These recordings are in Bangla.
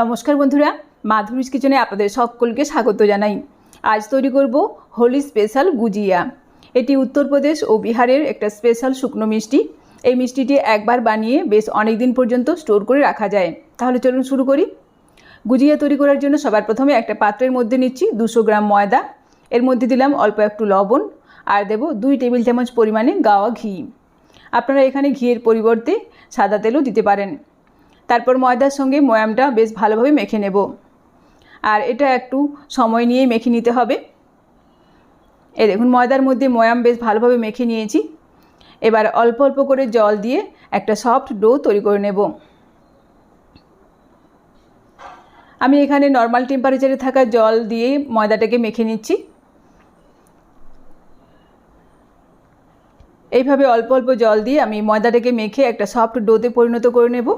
নমস্কার বন্ধুরা মাধুরীস কিচেনে আপনাদের সকলকে স্বাগত জানাই। আজ তৈরি করব হোলি স্পেশাল গুজিয়া। এটি উত্তরপ্রদেশ ও বিহারের একটা স্পেশাল শুকনো মিষ্টি। এই মিষ্টিটি একবার বানিয়ে বেশ অনেক দিন পর্যন্ত স্টোর করে রাখা যায়। তাহলে চলুন শুরু করি। গুজিয়া তৈরি করার জন্য সবার প্রথমে একটা পাত্রের মধ্যে নিচ্ছি দুশো গ্রাম ময়দা। এর মধ্যে দিলাম অল্প একটু লবণ আর দেব দুই টেবিল চামচ পরিমাণে গাওয়া ঘি। আপনারা এখানে ঘিয়ের পরিবর্তে সাদা তেলও দিতে পারেন। তারপর ময়দার সঙ্গে ময়ামটা বেশ ভালোভাবে মেখে নেব। আর এটা একটু সময় নিয়েই মেখে নিতে হবে। এ দেখুন, ময়দার মধ্যে ময়াম বেশ ভালোভাবে মেখে নিয়েছি। এবার অল্প অল্প করে জল দিয়ে একটা সফট ডো তৈরি করে নেব। আমি এখানে নর্মাল টেম্পারেচারে থাকা জল দিয়ে ময়দাটাকে মেখে নিচ্ছি। এইভাবে অল্প অল্প জল দিয়ে আমি ময়দাটাকে মেখে একটা সফট ডোতে পরিণত করে নেব।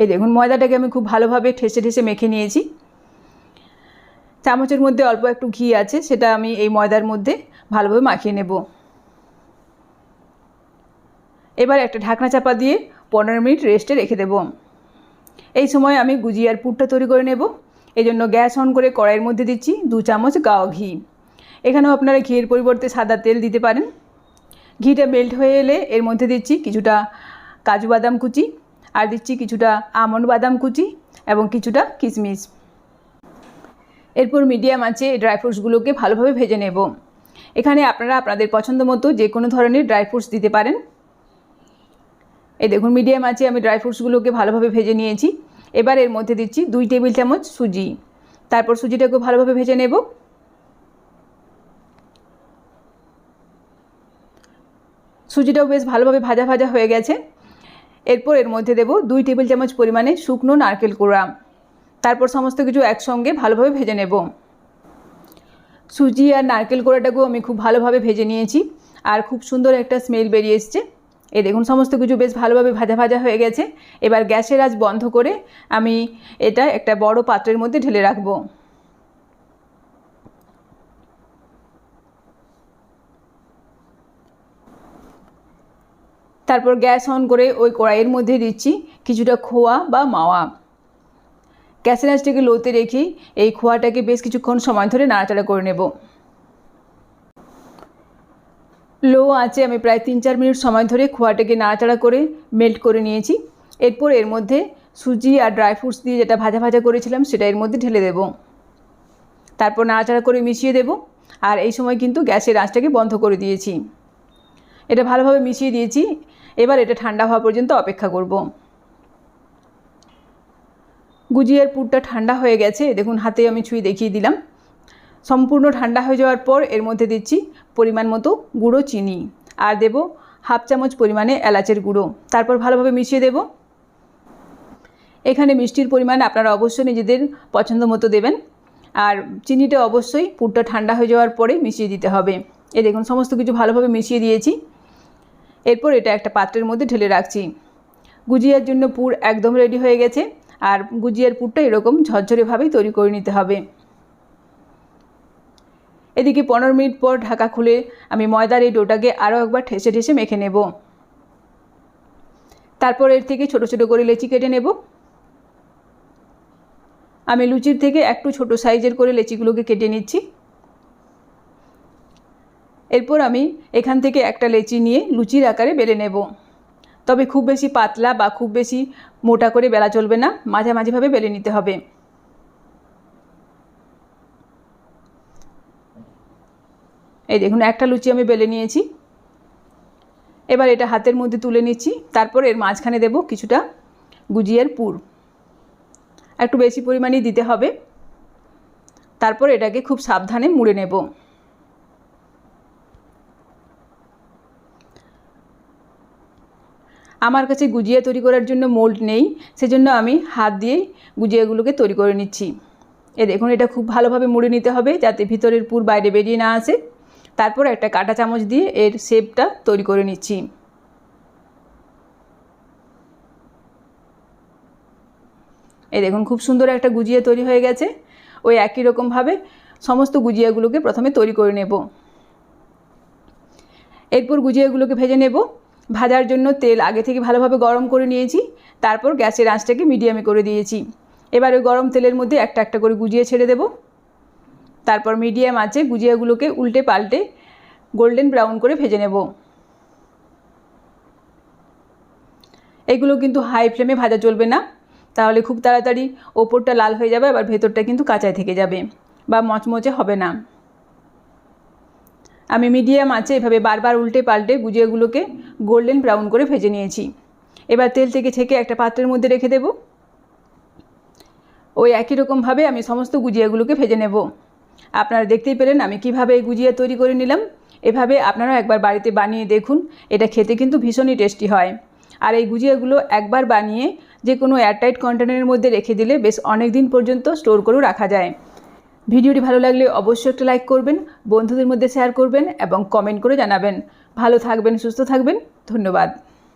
এই দেখুন, ময়দাটাকে আমি খুব ভালোভাবে ঠেসে ঠেসে মেখে নিয়েছি। চামচের মধ্যে অল্প একটু ঘি আছে, সেটা আমি এই ময়দার মধ্যে ভালোভাবে মাখিয়ে নেব। এবার একটা ঢাকনা চাপা দিয়ে পনেরো মিনিট রেস্টে রেখে দেব। এই সময় আমি গুজিয়ার পুরটা তৈরি করে নেব। এই জন্য গ্যাস অন করে কড়াইয়ের মধ্যে দিচ্ছি দু চামচ গাওয়া ঘি। এখানেও আপনারা ঘিয়ের পরিবর্তে সাদা তেল দিতে পারেন। ঘিটা মেল্ট হয়ে এলে এর মধ্যে দিচ্ছি কিছুটা কাজু বাদাম কুচি আর দিচ্ছি কিছুটা আমন্ড বাদাম কুচি এবং কিছুটা কিশমিশ এরপর মিডিয়াম আছে ড্রাই ফ্রুটসগুলোকে ভালোভাবে ভেজে নেব। এখানে আপনারা আপনাদের পছন্দ মতো যে কোনো ধরনের ড্রাই ফ্রুটস দিতে পারেন। এই দেখুন, মিডিয়াম আছে, আমি ড্রাই ফ্রুটসগুলোকে ভালোভাবে ভেজে নিয়েছি। এবার এর মধ্যে দিচ্ছি দুই টেবিল চামচ সুজি। তারপর সুজিটাকে ভালোভাবে ভেজে নেব। সুজিটাও বেশ ভালোভাবে ভাজা ভাজা হয়ে গেছে। এরপর এর মধ্যে দেব দুই টেবিল চামচ পরিমাণে শুকনো নারকেল কোড়া। তারপর সমস্ত কিছু একসঙ্গে ভালোভাবে ভেজে নেব। সুজি আর নারকেল কোড়াটাকেও আমি খুব ভালোভাবে ভেজে নিয়েছি আর খুব সুন্দর একটা স্মেল বেরিয়ে এসছে। এ দেখুন, সমস্ত কিছু বেশ ভালোভাবে ভাজা ভাজা হয়ে গেছে। এবার গ্যাসের আজ বন্ধ করে আমি এটা একটা বড় পাত্রের মধ্যে ঢেলে রাখব। তারপর গ্যাস অন করে ওই কড়াইয়ের মধ্যে দিচ্ছি কিছুটা খোয়া বা মাওয়া। গ্যাসের লোতে রেখেই এই খোয়াটাকে বেশ কিছুক্ষণ সময় ধরে নাড়াচাড়া করে নেব। লো আছে আমি প্রায় তিন চার মিনিট সময় ধরে খোয়াটাকে নাড়াচাড়া করে মেল্ট করে নিয়েছি। এরপর এর মধ্যে সুজি আর ড্রাই ফ্রুটস দিয়ে যেটা ভাজা ভাজা করেছিলাম সেটা এর মধ্যে ঢেলে দেব। তারপর নাড়াচাড়া করে মিশিয়ে দেব আর এই সময় কিন্তু গ্যাসের আঁচটাকে বন্ধ করে দিয়েছি। এটা ভালোভাবে মিশিয়ে দিয়েছি। এবার এটা ঠান্ডা হওয়া পর্যন্ত অপেক্ষা করব। গুজিয়ার পুরটা ঠান্ডা হয়ে গেছে, দেখুন হাতে আমি ছুঁয়ে দেখিয়ে দিলাম। সম্পূর্ণ ঠান্ডা হয়ে যাওয়ার পর এর মধ্যে দিচ্ছি পরিমাণ মতো গুঁড়ো চিনি আর দেব হাফ চামচ পরিমাণে এলাচের গুঁড়ো। তারপর ভালোভাবে মিশিয়ে দেব। এখানে মিষ্টির পরিমাণ আপনারা অবশ্যই নিজেদের পছন্দ মতো দেবেন। আর চিনিটা অবশ্যই পুরটা ঠান্ডা হয়ে যাওয়ার পরে মিশিয়ে দিতে হবে। এ দেখুন, সমস্ত কিছু ভালোভাবে মিশিয়ে দিয়েছি। এরপর এটা একটা পাত্রের মধ্যে ঢেলে রাখছি। গুজিয়ার জন্য পুর একদম রেডি হয়ে গেছে। আর গুজিয়ার পুরটা এরকম ঝরঝরেভাবেই তৈরি করে নিতে হবে। এদিকে পনেরো মিনিট পর ঢাকা খুলে আমি ময়দার এই ডোটাকে আরও একবার ঠেসে ঠেসে মেখে নেব। তারপর এর থেকে ছোট ছোট করে লেচি কেটে নেব। আমি লুচির থেকে একটু ছোট সাইজের করে লেচিগুলোকে কেটে নিচ্ছি। এরপর আমি এখান থেকে একটা লেচি নিয়ে লুচির আকারে বেলে নেব। তবে খুব বেশি পাতলা বা খুব বেশি মোটা করে বেলা চলবে না, মাঝামাঝিভাবে বেলে নিতে হবে। এই দেখুন, একটা লুচি আমি বেলে নিয়েছি। এবার এটা হাতের মধ্যে তুলে নিচ্ছি, তারপর এর মাঝখানে দেব কিছুটা গুজিয়ার পুর। একটু বেশি পরিমাণেই দিতে হবে। তারপর এটাকে খুব সাবধানে মুড়ে নেব। আমার কাছে গুজিয়া তৈরি করার জন্য মোল্ড নেই, সেজন্য আমি হাত দিয়েই গুজিয়াগুলোকে তৈরি করে নিচ্ছি। এ দেখুন, এটা খুব ভালোভাবে মুড়ে নিতে হবে যাতে ভিতরের পুর বাইরে বেরিয়ে না আসে। তারপর একটা কাঁটা চামচ দিয়ে এর শেপটা তৈরি করে নিচ্ছি। এই দেখুন, খুব সুন্দর একটা গুজিয়া তৈরি হয়ে গেছে। ওই একই রকমভাবে সমস্ত গুজিয়াগুলোকে প্রথমে তৈরি করে নেব। এরপর গুজিয়াগুলোকে ভেজে নেব। ভাজার জন্য তেল আগে থেকে ভালোভাবে গরম করে নিয়েছি। তারপর গ্যাসের আঁচটাকে মিডিয়ামে করে দিয়েছি। এবার ওই গরম তেলের মধ্যে একটা একটা করে গুজিয়ে ছেড়ে দেব। তারপর মিডিয়াম আঁচে গুজিয়াগুলোকে উল্টে পাল্টে গোল্ডেন ব্রাউন করে ভেজে নেব। এগুলো কিন্তু হাই ফ্লেমে ভাজা চলবে না। তাহলে খুব তাড়াতাড়ি ওপরটা লাল হয়ে যাবে, আবার ভেতরটা কিন্তু কাঁচায় থেকে যাবে বা মচমচে হবে না। আমি মিডিয়াম আছে, এভাবে বারবার উল্টে পাল্টে গুজিয়াগুলোকে গোল্ডেন ব্রাউন করে ভেজে নিয়েছি। এবার তেল থেকে ছেঁকে একটা পাত্রের মধ্যে রেখে দেব। ওই একই রকমভাবে আমি সমস্ত গুজিয়াগুলোকে ভেজে নেব। আপনারা দেখতেই পেলেন আমি কীভাবে এই গুজিয়া তৈরি করে নিলাম। এভাবে আপনারা একবার বাড়িতে বানিয়ে দেখুন, এটা খেতে কিন্তু ভীষণই টেস্টি হয়। আর এই গুজিয়াগুলো একবার বানিয়ে যে কোনো এয়ারটাইট কন্টেনারের মধ্যে রেখে দিলে বেশ অনেক দিন পর্যন্ত স্টোর করেও রাখা যায়। ভিডিওটি ভালো লাগলে অবশ্যই একটা লাইক করবেন, বন্ধুদের মধ্যে শেয়ার করবেন এবং কমেন্ট করে জানাবেন। ভালো থাকবেন, সুস্থ থাকবেন, ধন্যবাদ।